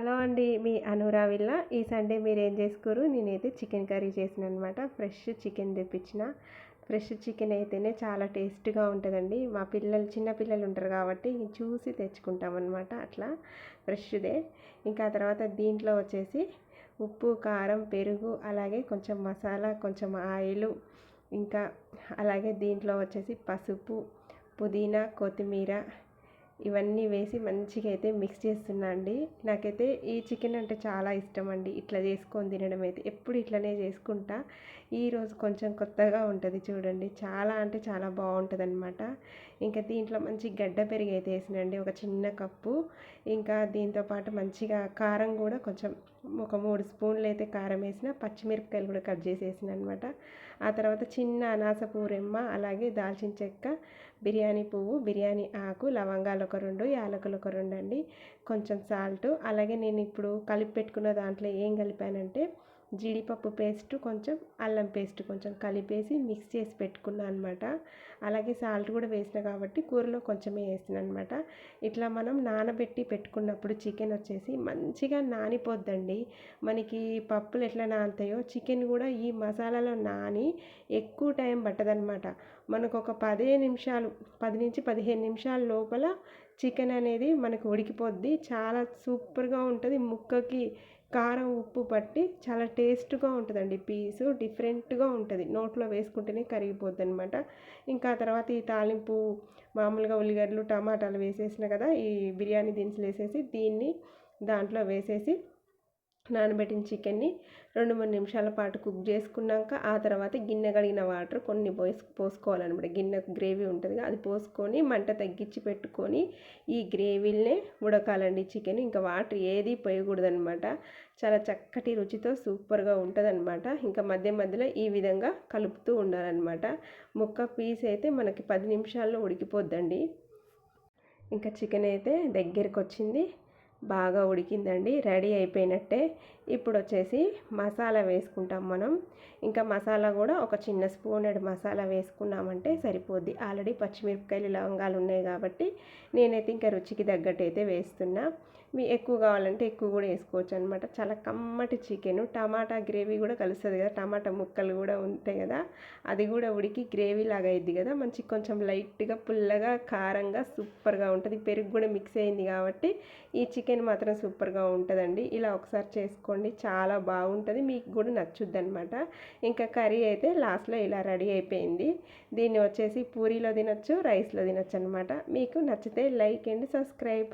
Hello అండి మీ అనురావిల్ల ఈ Sunday మీరు ఏం చేసుకోరు? నేనైతే చికెన్ కర్రీ చేసిన అనమాట ఫ్రెష్ చికెన్ తెప్పించిన. ఫ్రెష్ చికెన్ అయితేనే చాలా టేస్ట్గా ఉంటుందండి. మా పిల్లలు చిన్న పిల్లలు ఉంటారు కాబట్టి చూసి తెచ్చుకుంటాం అనమాట అట్లా ఫ్రెష్దే. ఇంకా తర్వాత దీంట్లో వచ్చేసి ఉప్పు కారం పెరుగు అలాగే కొంచెం మసాలా కొంచెం ఆయిల్ ఇంకా అలాగే దీంట్లో వచ్చేసి పసుపు పుదీనా కొత్తిమీర ఇవన్నీ వేసి మంచిగా అయితే మిక్స్ చేస్తున్నా అండి. నాకైతే ఈ చికెన్ అంటే చాలా ఇష్టం అండి ఇట్లా చేసుకొని తినడం అయితే ఎప్పుడు ఇట్లనే చేసుకుంటా. ఈరోజు కొంచెం కొత్తగా ఉంటుంది చూడండి. చాలా అంటే చాలా బాగుంటుంది అనమాట ఇంకా దీంట్లో మంచి గడ్డ పెరిగి అయితే వేసినండి ఒక చిన్న కప్పు. ఇంకా దీంతో పాటు మంచిగా కారం కూడా కొంచెం ఒక మూడు స్పూన్లు అయితే కారం వేసిన పచ్చిమిరపకాయలు కూడా కట్ చేసి వేసిన అనమాట ఆ తర్వాత చిన్న అనాస పూరెమ్మ అలాగే దాల్చిన చెక్క బిర్యానీ పువ్వు బిర్యానీ ఆకు లవంగాలు ఒక రెండు యాలకులు ఒక రెండు అండి. కొంచెం సాల్ట్. అలాగే నేను ఇప్పుడు కలిపి పెట్టుకున్న దాంట్లో ఏం కలిపానంటే జీడిపప్పు పేస్ట్ కొంచెం అల్లం పేస్ట్ కొంచెం కలిపేసి మిక్స్ చేసి పెట్టుకున్నాను అనమాట అలాగే సాల్ట్ కూడా వేసిన కాబట్టి కూరలో కొంచెమే వేసిన అనమాట ఇట్లా మనం నానబెట్టి పెట్టుకున్నప్పుడు చికెన్ వచ్చేసి మంచిగా నానిపోద్దండి. మనకి పప్పులు ఎట్లా నానుతాయో చికెన్ కూడా ఈ మసాలాలో నాని ఎక్కువ టైం పట్టదనమాట మనకు ఒక పదిహేను నిమిషాలు పది నుంచి పదిహేను నిమిషాల లోపల చికెన్ అనేది మనకు ఉడికిపోద్ది. చాలా సూపర్గా ఉంటుంది. ముక్కకి కారం ఉప్పు పట్టి చాలా టేస్ట్గా ఉంటుందండి. పీసు డిఫరెంట్గా ఉంటుంది. నోట్లో వేసుకుంటేనే కరిగిపోద్ది అనమాట ఇంకా తర్వాత ఈ తాలింపు మామూలుగా ఉల్లిగడ్డలు టమాటాలు వేసేసిన కదా ఈ బిర్యానీ దినుసులు వేసేసి దీన్ని దాంట్లో వేసేసి నానబెట్టిన చికెన్ని రెండు మూడు నిమిషాల పాటు కుక్ చేసుకున్నాక ఆ తర్వాత గిన్నె కడిగిన వాటర్ కొన్ని పోసి పోసుకోవాలన్నమాట. గిన్నె గ్రేవీ ఉంటుంది అది పోసుకొని మంట తగ్గించి పెట్టుకొని ఈ గ్రేవీలనే ఉడకాలండి చికెన్. ఇంకా వాటర్ ఏది పోయకూడదనమాట చాలా చక్కటి రుచితో సూపర్గా ఉంటుందన్నమాట. ఇంకా మధ్య మధ్యలో ఈ విధంగా కలుపుతూ ఉండాలన్నమాట. ముక్క పీస్ అయితే మనకి పది నిమిషాల్లో ఉడికిపోద్దండి. ఇంకా చికెన్ అయితే దగ్గరికి వచ్చింది బాగా ఉడికిందండి రెడీ అయిపోయినట్టే. ఇప్పుడు వచ్చేసి మసాలా వేసుకుంటాం మనం. ఇంకా మసాలా కూడా ఒక చిన్న స్పూన్ మసాలా వేసుకున్నామంటే సరిపోద్ది. ఆల్రెడీ పచ్చిమిరపకాయలు లవంగాలు ఉన్నాయి కాబట్టి నేనైతే ఇంకా రుచికి తగ్గట్టు అయితే వేస్తున్నా. మీ ఎక్కువ కావాలంటే ఎక్కువ కూడా వేసుకోవచ్చు అనమాట చాలా కమ్మటి చికెన్ టమాటా గ్రేవీ కూడా కలుస్తుంది కదా టమాటా ముక్కలు కూడా ఉంటాయి కదా అది కూడా ఉడికి గ్రేవీ లాగా అయింది కదా. మంచి కొంచెం లైట్గా పుల్లగా కారంగా సూపర్గా ఉంటుంది. పెరుగు కూడా మిక్స్ అయింది కాబట్టి ఈ చికెన్ చికెన్ మాత్రం సూపర్గా ఉంటుందండి. ఇలా ఒకసారి చేసుకోండి. చాలా బాగుంటుంది. మీకు కూడా నచ్చుద్ది అనమాట ఇంకా కర్రీ అయితే లాస్ట్లో ఇలా రెడీ అయిపోయింది. దీన్ని వచ్చేసి పూరీలో తినొచ్చు రైస్లో తినొచ్చు అనమాట మీకు నచ్చితే లైక్ అండ్ సబ్స్క్రైబ్.